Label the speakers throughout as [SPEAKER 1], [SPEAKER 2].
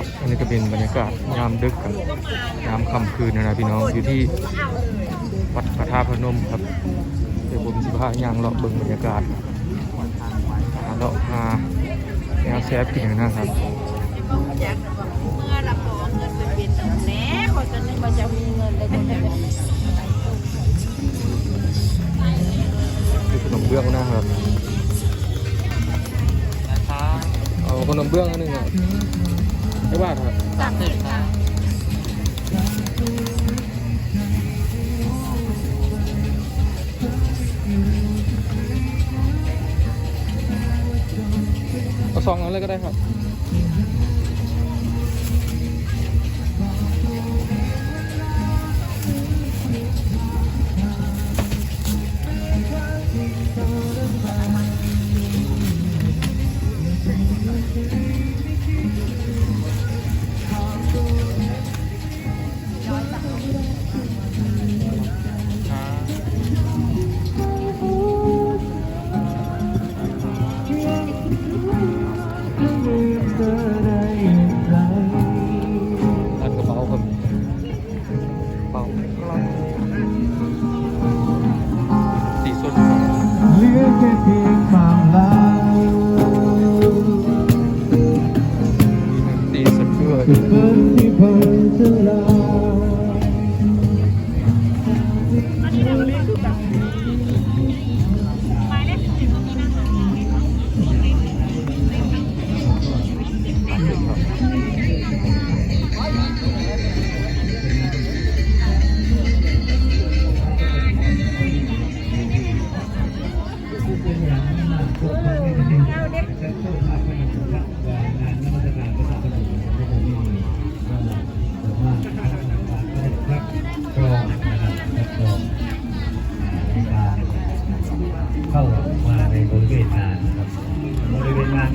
[SPEAKER 1] ครับ อันนี้ก็เป็นบรรยากาศยามดึกกับยามค่ำคืนนะนะพี่น้องอยู่ที่วัดพระธาตุพนมครับเดี๋ยวผมสิพายางเลาะเบิ่งบรรยากาศหาเลาะหาแนวแซฟกินนะครับ
[SPEAKER 2] อย่างนไปเป็นหนึ่งแหน่คนจะนึกว่าจะมีเงินเลยจะเป็น
[SPEAKER 1] คือขนมเบื้องนะครับเอาขนมเบื้องอันหนึงอะ ไม่ว่าครับ
[SPEAKER 2] สามสิบค่ะ
[SPEAKER 1] เอาซองนั้นเลยก็ได้ครับ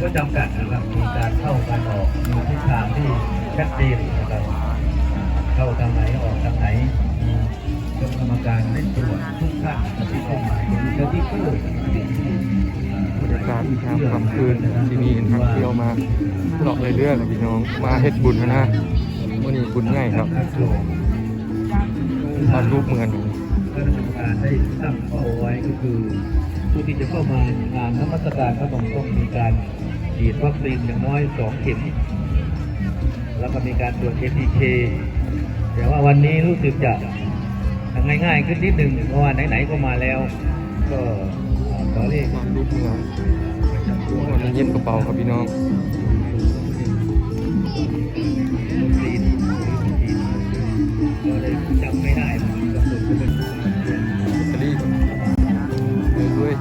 [SPEAKER 1] ก็
[SPEAKER 3] จำกัดนะครับ มีการเข้าการออกมีทิศทางที่ชัดเจนนะครับ เข้าทางไหนออกทางไหนมีกรรมการได้ตรวจทุกท่านที่เข้ามาเจ้าที่กู้
[SPEAKER 1] บรรยากาศยามค่ำคืนที่นี่นักเที่ยวมาเลาะเลยเรื่อยๆครับพี่น้องมาเฮ็ดบุญนะนะวันนี้บุญใหญ่ครับบ้านรูปเหมือง
[SPEAKER 3] คณะกรรมการได้ตั้งเป้าไว้ก็คือผู้ที่จะเข้ามางานนมัสการพระบรมต้องมีการ ฉีดวัคซีนอย่างน้อยสองเข็มแล้วก็มีการตรวจ ATK แต่ว่าวันนี้รู้สึกจะง่ายๆขึ้นนิดหนึ่งเพราะว่าไหนๆก็มาแล้ว ก็ขอเรียก
[SPEAKER 1] บ้านรูปเมืองวันนี้เย็นกระเป๋าครับพี่น้อง
[SPEAKER 3] วัคซีนฉีดก็เลยจำไม่ได้กำหนดก็เป็น
[SPEAKER 1] อิตาลีเลยด้วย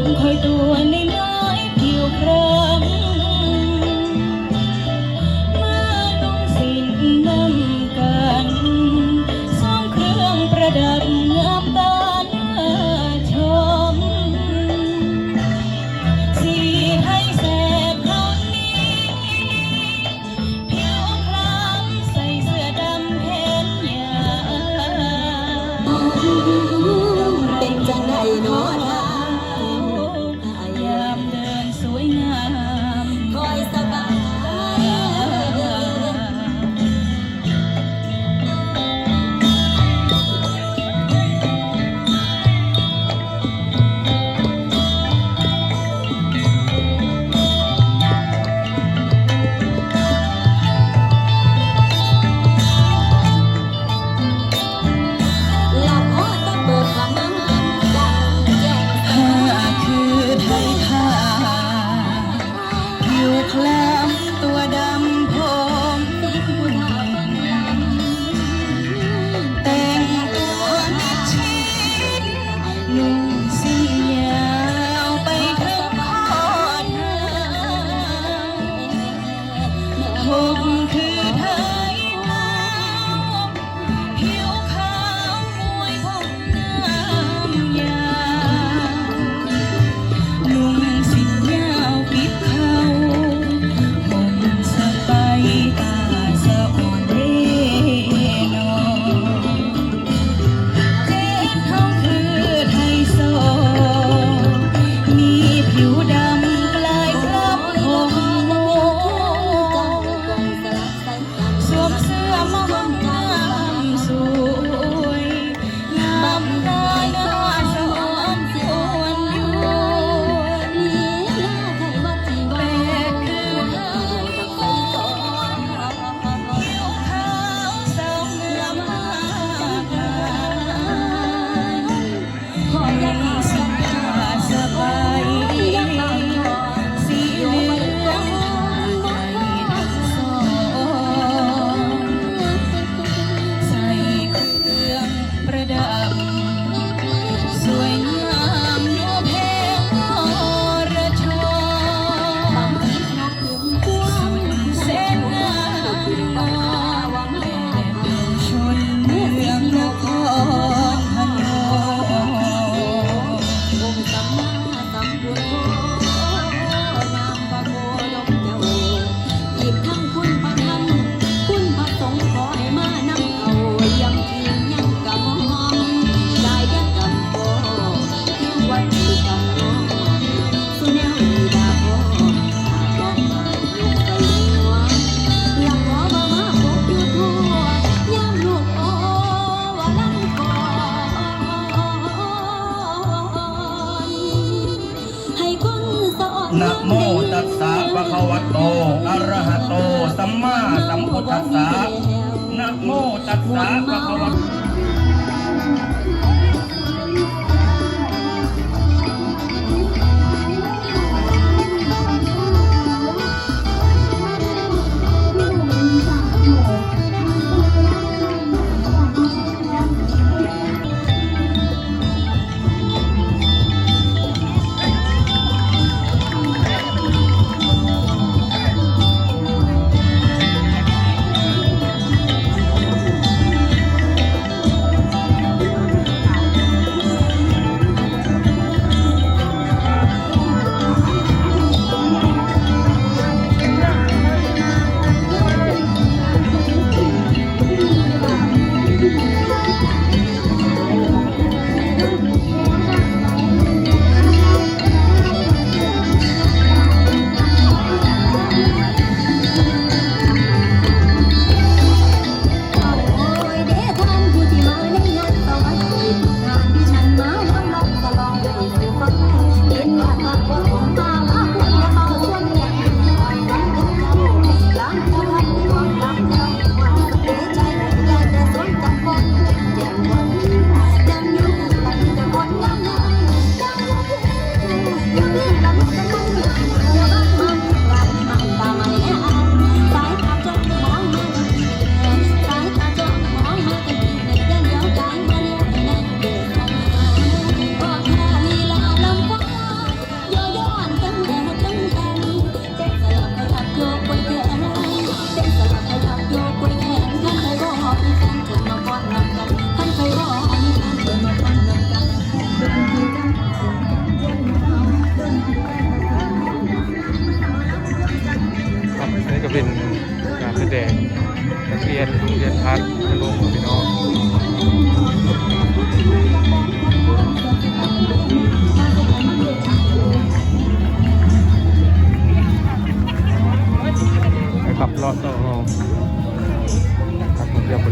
[SPEAKER 4] งคอยตัวในไม้เกี่ยวครั้ง
[SPEAKER 5] โมตัสสะปะคะวะโตอะระหะโต สัมมาสัมพุทธัสสะนะโมตัสสะปะคะวะ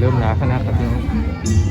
[SPEAKER 4] เริ่มหนาขนาดครั
[SPEAKER 1] บพี่น้